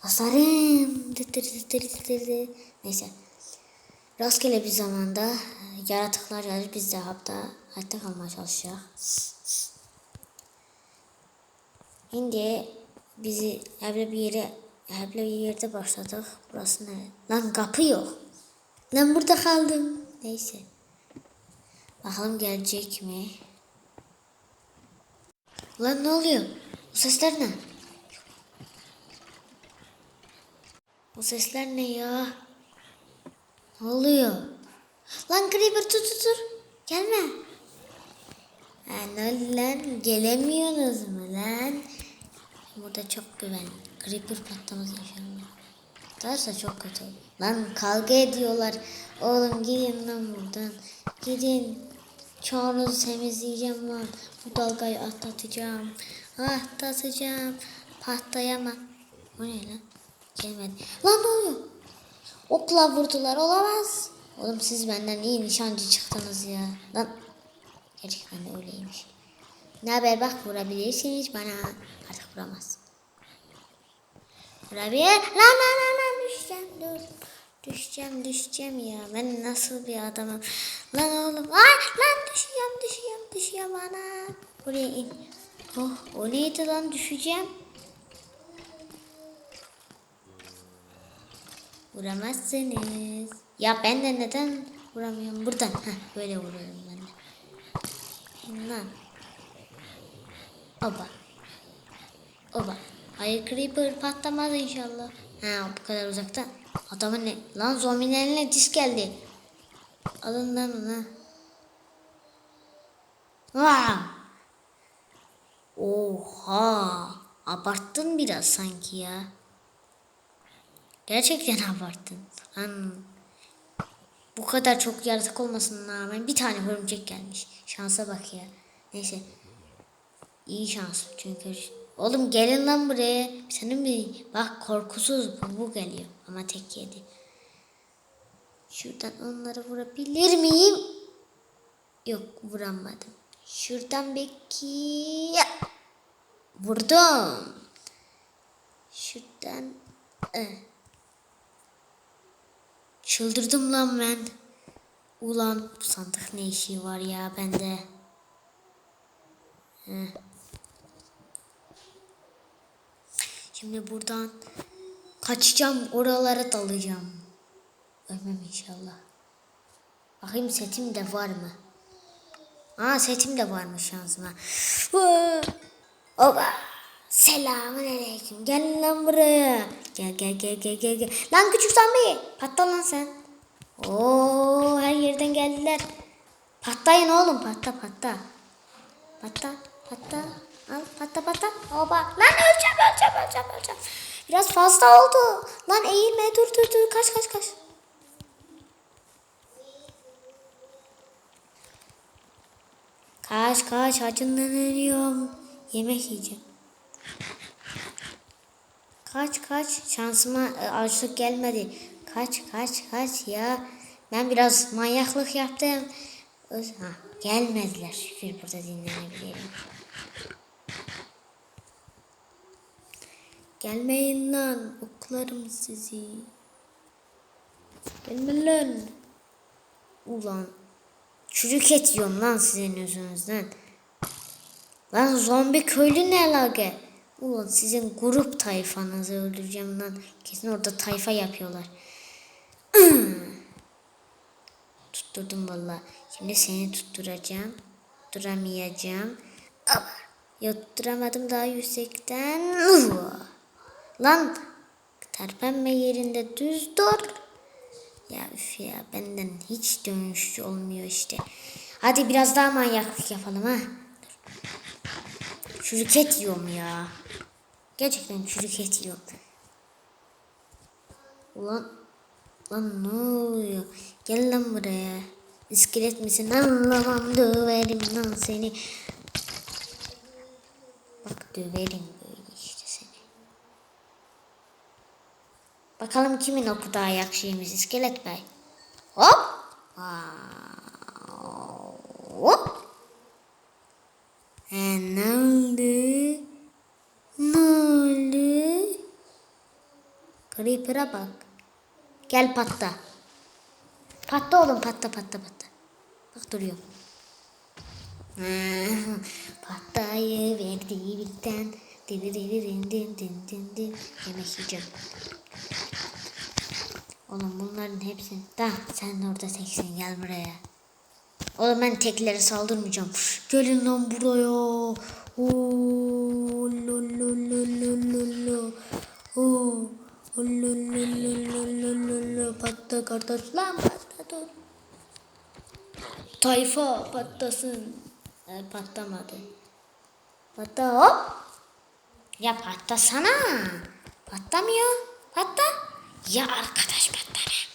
Hasarım. Tıtır. Neyse. Rastgele bir zamanda yaratıklar gelir. Biz de hatta hayatta kalmaya çalışacağız. Şimdi bizi evle bir yere evle bir yerde başladık. Burası ne? Lan kapı yok. Lan burada kaldım. Neyse. Bakalım gelecek mi? Lan ne oluyor? Bu sesler ne? Bu sesler ne ya? Ne oluyor? Lan Creeper tut tut dur. Gelme. Lan lan gelemiyorsunuz mu lan? Burada çok güven. Creeper patlamaz inşallah. Derse çok kötü. olur. Lan kavga ediyorlar. Oğlum gidin lan buradan. Gidin. Çoğunuzu temizleyeceğim lan. Bu dalgayı atlatacağım. Atlatacağım. Patlayamam. O ne lan? Gelmedi. Lan ne oluyor? Okla vurdular olamaz. Oğlum siz benden iyi nişancı çıktınız ya. Lan gerçekten de öyleymiş. Ne haber bak vurabilirsiniz bana. Artık vuramaz. Vurabilir. Lan lan lan lan düşeceğim dur. Düşeceğim düşeceğim ya. Ben nasıl bir adamım. Lan oğlum. Ay lan düşeceğim düşeceğim düşeceğim ana. Buraya in. Oh o neydi lan düşeceğim. Vuramazsınız. Ya ben de neden vuramıyorum? Buradan. Heh, böyle vuruyorum ben de. Lan. Oba. Oba. Hayır creeper patlamaz inşallah. Ha bu kadar uzaktan. Adamın ne? Lan zombinin eline disk geldi. Alın lan onu. Vaa. Oha. Abarttın biraz sanki ya. Gerçekten abarttın. Lan. Bu kadar çok yaratık olmasına rağmen bir tane örümcek gelmiş. Şansa bak ya. Neyse. İyi şans çünkü. Oğlum gelin lan buraya. Senin mi? Bak korkusuz bu, bu geliyor. Ama tek yedi. Şuradan onları vurabilir miyim? Yok vuramadım. Şuradan belki... Vurdum. Şuradan... Eh. Çıldırdım lan ben. Ulan bu sandık ne işi var ya bende. Şimdi buradan kaçacağım oralara dalacağım. Ölmem inşallah. Bakayım setim de var mı? Aa setim de varmış şansıma. Oba. Selamun aleyküm. Gel lan buraya. Gel gel gel gel gel. gel. Lan küçük zombi. Patla lan sen. Oo her yerden geldiler. Patlayın oğlum patla patla. Patla patla. Al patla patla. Oba. Lan öleceğim öleceğim öleceğim öleceğim. Biraz fazla oldu. Lan eğilme dur dur dur. Kaç kaç kaç. Kaç kaç acından ölüyorum. Yemek yiyeceğim. Kaç kaç şansıma e, açlık gelmedi. Kaç kaç kaç ya. Ben biraz manyaklık yaptım. Ha, gelmediler. Şükür burada dinlenebilirim. Gelmeyin lan. Oklarım sizi. Gelme lan. Ulan. Çürük et lan sizin yüzünüzden. Lan zombi köylü ne alaka? Ulan sizin grup tayfanızı öldüreceğim lan. Kesin orada tayfa yapıyorlar. Tutturdum valla. Şimdi seni tutturacağım. Duramayacağım. Ama yutturamadım daha yüksekten. Lan terpenme yerinde düz dur. Ya üf ya benden hiç dönüşçü olmuyor işte. Hadi biraz daha manyaklık yapalım ha. Çürük et yiyorum ya. Gerçekten çürük et yiyorum. Ulan, lan ne oluyor? Gel lan buraya. İskelet misin? Anlamam döverim lan seni. Bak döverim böyle işte seni. Bakalım kimin oku daha yakışıymış iskelet bey. Hop. Aa, Hop. E, ne oldu? Ne oldu? Creeper'a bak. Gel patla. Patla oğlum patla patla patla. Bak duruyor. Patlayı verdi birden. Diri diri din din din din din. Yemek yiyeceğim. Oğlum bunların hepsini... Da sen orada teksin gel buraya. Oğlum ben teklere saldırmayacağım. Gelin lan buraya. Oo, lo. Patla kardeş lan patla dur. Tayfa patlasın. E, patlamadı. Patla hop. Ya patlasana. Patlamıyor. Patla. Ya arkadaş patlama.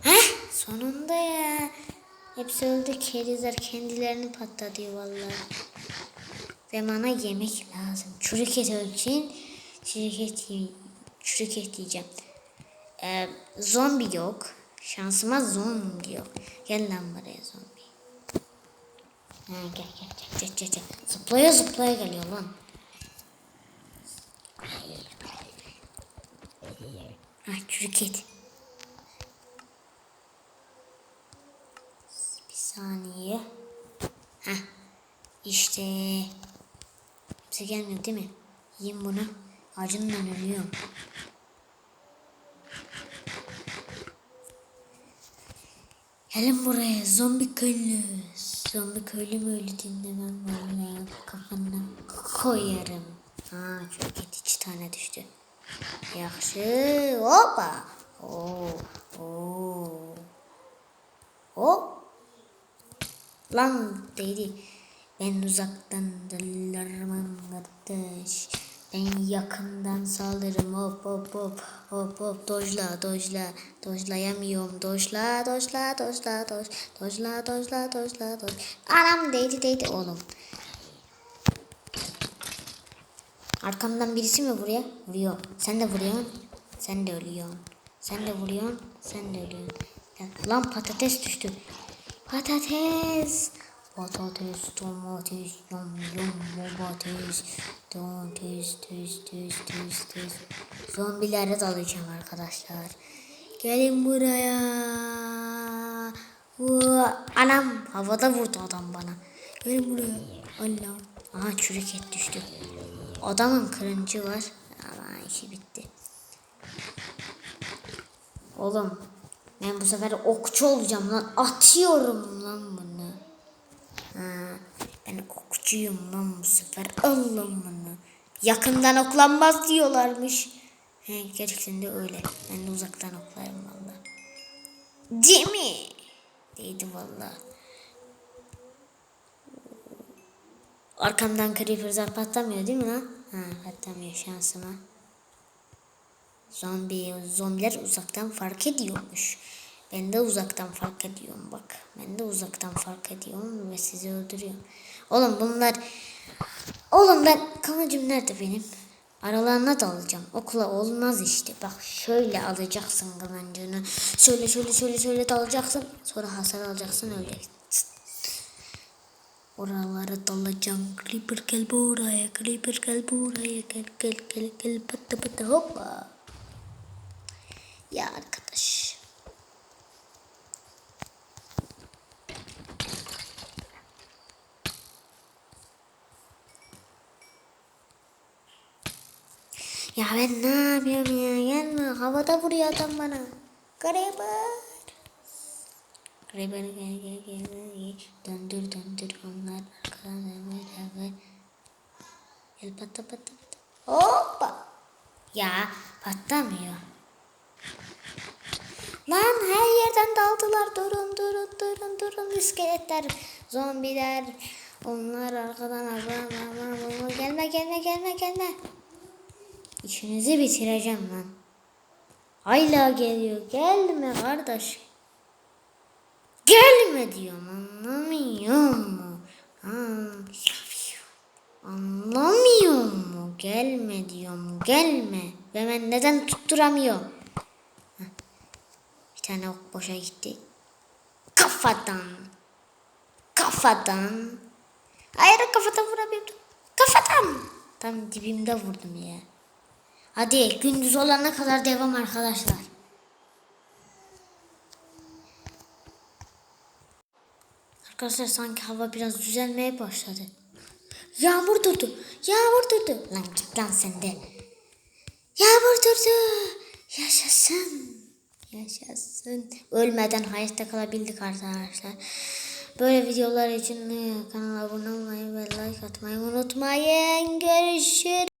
Heh sonunda ya. Hepsi öldü. Kerizler kendilerini patlatıyor vallahi. Ve bana yemek lazım. Çürük et için çürük et, yi- çürük et yiyeceğim. Ee, zombi yok. Şansıma zombi yok. Gel lan buraya zombi. Ha, gel gel gel gel gel. gel. Zıplaya zıplaya geliyor lan. Ha, çürük et. Bir saniye. Ha, işte. Kimse gelmiyor değil mi? Yiyeyim bunu. Acından ölüyorum. Gelin buraya zombi köylü. Zombi köylü mü öyle dinlemem vallahi kafana koyarım. Ha çok et iki tane düştü. Yaxşı. Hoppa. Oo. Oo. Hop. Lan değdi. Ben uzaktan dıllarım kardeş. Ben yakından saldırırım hop hop hop hop hop dojla dojla dojlayamıyorum dojla dojla dojla doj dojla dojla dojla doj Anam değdi değdi oğlum Arkamdan birisi mi vuruyor? Vuruyor. Sen de vuruyorsun. Sen de ölüyorsun. Sen de vuruyorsun. Sen de ölüyorsun. Lan patates düştü. Patates. Patates, domates, yum yum domates, domates, tüs, tüs, tüs, tüs. Zombilere dalacağım arkadaşlar. Gelin buraya. Vuu, Anam havada vurdu adam bana. Gelin buraya. Allah. Aha çürük et düştü. Adamın kırıncı var. Ama işi bitti. Oğlum ben bu sefer okçu olacağım lan. Atıyorum lan bunu. Ha, ben okçuyum lan bu sefer. Alın bunu. Yakından oklanmaz diyorlarmış. He, gerçekten de öyle. Ben de uzaktan oklarım valla. Değil mi? Değdi valla. Arkamdan creeper'lar patlamıyor değil mi lan? Ha patlamıyor şansıma. Zombi, zombiler uzaktan fark ediyormuş. Ben de uzaktan fark ediyorum bak. Ben de uzaktan fark ediyorum ve sizi öldürüyorum. Oğlum bunlar... Oğlum ben kılıcım nerede benim? Aralarına dalacağım. Okula olmaz işte. Bak şöyle alacaksın kılıcını. Şöyle şöyle şöyle şöyle dalacaksın. Sonra hasar alacaksın öleceksin. Oralara dalacağım. Creeper gel buraya. Creeper gel buraya. Gel gel gel gel. Pıtı pıtı hoppa. Ya arkadaş. Ya ben ne yapıyorum ya? Gelme. Havada vuruyor adam bana. Creeper. Creeper gel gel gel. Döndür döndür onlar arkadan beraber. Gel patla patla patla. Hoppa. Ya patlamıyor. Lan her yerden daldılar. Durun durun durun durun. İskeletler, zombiler. Onlar arkadan aman aman aman. Gelme gelme gelme gelme. İşinizi bitireceğim lan. Hala geliyor. Gelme kardeş. Gelme diyorum anlamıyor mu? Anlamıyor mu? Gelme diyorum gelme. Ve ben neden tutturamıyorum? Bir tane ok boşa gitti. Kafadan. Kafadan. Hayır kafadan vuramıyordum. Kafadan. Tam dibimde vurdum ya. Hadi gündüz olana kadar devam arkadaşlar. Arkadaşlar sanki hava biraz düzelmeye başladı. Yağmur durdu. Yağmur durdu. Lan git lan sen de. Yağmur durdu. Yaşasın. Yaşasın. Ölmeden hayatta kalabildik arkadaşlar. Böyle videolar için e, kanala abone olmayı ve like atmayı unutmayın. Görüşürüz.